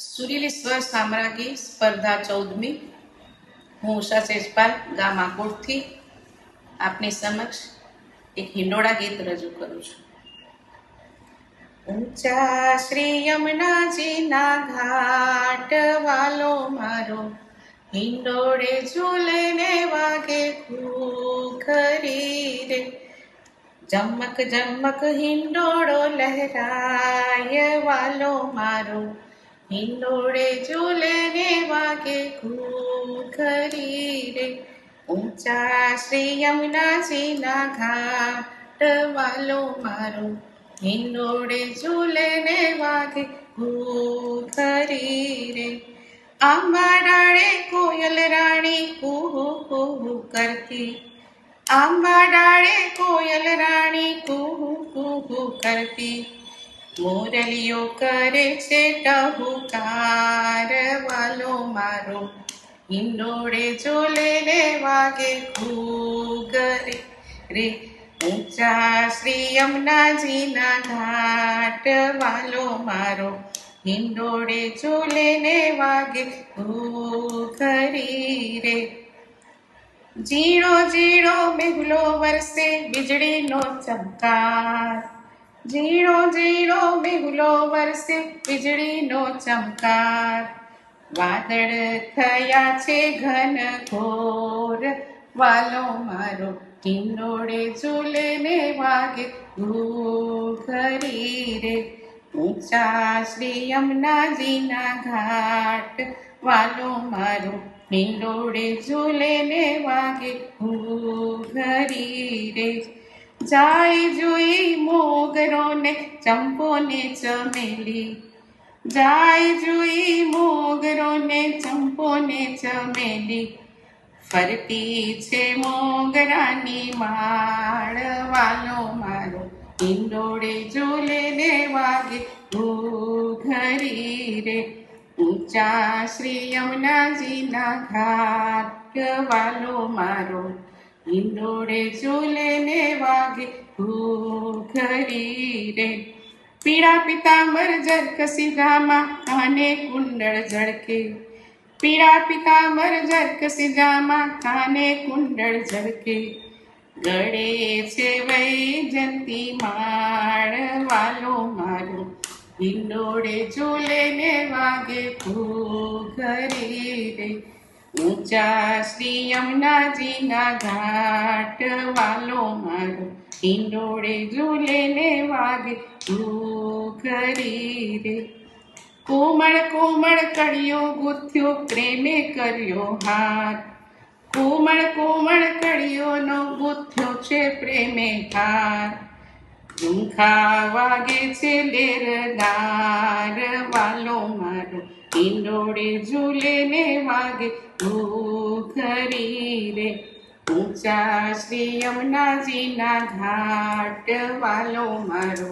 સુરીલી સ્વર સામ્રાજ્ઞી સ્પર્ધા ચૌદમી. હું ઉષા સેજપાલ, ગામ આકોટથી આપની સમક્ષ એક હિંડોળા ગીત રજૂ કરું છું. ઊંચા શ્રી યમુનાજીના ઘાટ વાલો મારો, હિંડોળે ઝૂલે ને વાગે ખરી રે જમક જમક હિંડોળો લહેરાય વાલો મારો હિંડોળે ઝૂલે ને વાગે ખરી રે ઊંચા શ્રી યમુનાજીના ઘાટ વાલો મારો હિંડોળે ઝૂલે ને વાગે ખરી રે આંબા ડાળે કોયલ રાણી કુહુ કુહુ કરતી આંબા ડાળે કોયલ રાણી કુહુ કુહુ કરતી મોરલીઓ કરે છે ટહુકાર વાલો મારો. હિંડોળે જોલે રે વાગે ઘરે રે ઊંચા શ્રી યમુનાજીના ઘાટ વાલો મારો. હિંડોળે જોલે ને વાગે કરી રે. ઝીણો ઝીણો મેઘલો વરસે, વીજળીનો ચમકાર. ઝીણો ઝીણો મેઘલો વરસે વીજળીનો ચમકાર. વાદળ થયા છે ઘન ઘોર વાલો મારો ટીંડોળે ઝૂલે ને વાગે ઘરી રે. ઊંચા શ્રી યમુનાજીના ઘાટ. વાલો મારો ટીંડોળે ઝૂલે ને વાગે ઘરી રે. જાય જોઈ મોગરો ને ચંપો ને ચમેલી. જાય જોઈ મોગરો ને ચંપો ને ચમેલી. ફરતી છે મોગરાની માળ વાલો મારો. હિંડોળે જોલે ને વાગે ઘરી રે. ઊંચા શ્રી યમુનાજીના ઘાટ વાલો મારો. હિંડોળે ને વાગે ઘરી રે પીળા પિતાંબર જરકસી ગામાં કાને કુંડળ ઝળકે પીળા પિતાંબર જરકસી જામાં કાને કુંડળ ઝળકે ગળે છે વૈજંતી માળ વાલો મારો હિંડોળે ઝૂલે ને વાગે ઘરી રે ઊંચા શ્રી યમુનાજીના ઘાટ વાલો મારો, હિંડોળે ઝૂલે ને વાગે કરી રે કોમળ કોમળ કડિયો ગુથ્યો, પ્રેમે કર્યો હાથ. કોમળ કોમળ કડિયોનો ગુથ્યો છે પ્રેમે હાર ઝુંખા વાગે છે લેરદાર વાલો મારો હિંડોળે ઝૂલે ને વાગે ઘરી રે ઊંચા શ્રી યમુનાજીના ઘાટ વાલો મારો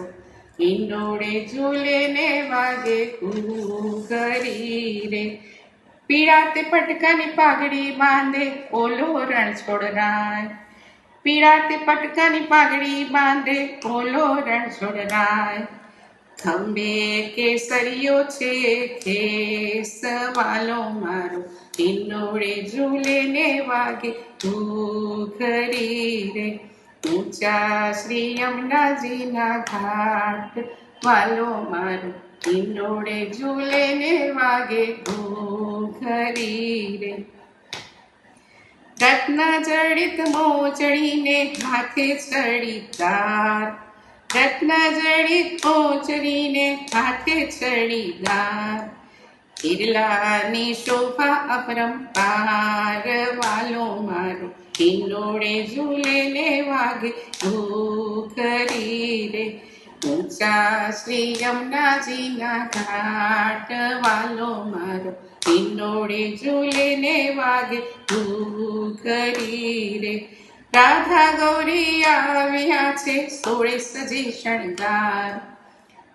હિંડોળે ઝૂલે ને વાગે ઘરી રે પીળા તે પટકાની પાઘડી બાંધે ઓલો રણ છોડરાય પીળા તે પટકાની પાઘડી બાંધે ઓલો રણ છોડરાય ખંભે કેસરિયો છે કેસવાલો મારો હિંડોળે ઝૂલે ને વાગે ઘરી રે ઊંચા શ્રી યમુનાજીના ઘાટ વાલો મારો હિંડોળે ઝૂલે ને વાગે ઘરી રે રત્ન જડિત મોચડીને હાથે ચડી તાર રત્ન જડી મોચડીને હાથે ચડી દાર કિરલાની શોભા અપરંપાર, વાલો મારો હિંડોળે ઝૂલે ને વાગે કરી રે. ઊંચા શ્રી યમુનાજીના ઘાટ, વાલો મારો હિંડોળે ઝૂલે ને વાગે કરી રે. રાધા ગૌરી આવ્યા છે સોળે સજી શણગાર.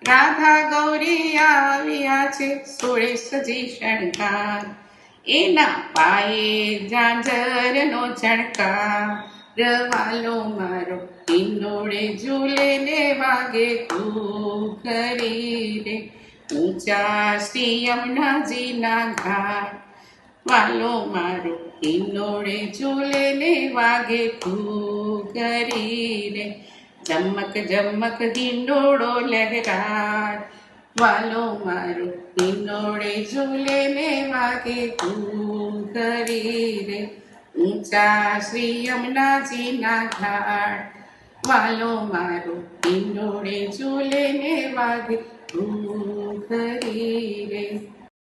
રાધા ગૌરી આવ્યા છે સોળે સજી શણગાર. એના પાયે ઝાંઝરનો ઝણકાર રવાલો મારો, હિંડોળે ઝૂલે ને વાગે કરી રે. ઊંચા શ્રી યમુનાજીના ઘાટ વાલો મારો હિંડોળે ઝૂલે ને વાગે રે જમક જમક હિંડોળો લહેરાય. વાલો મારો હિંડોળે ઝૂલે ને વાગે કરી રે ઊંચા શ્રી યમુનાજીના ઘાટ. વાલો મારો હિંડોળે ઝૂલે ને વાગે રે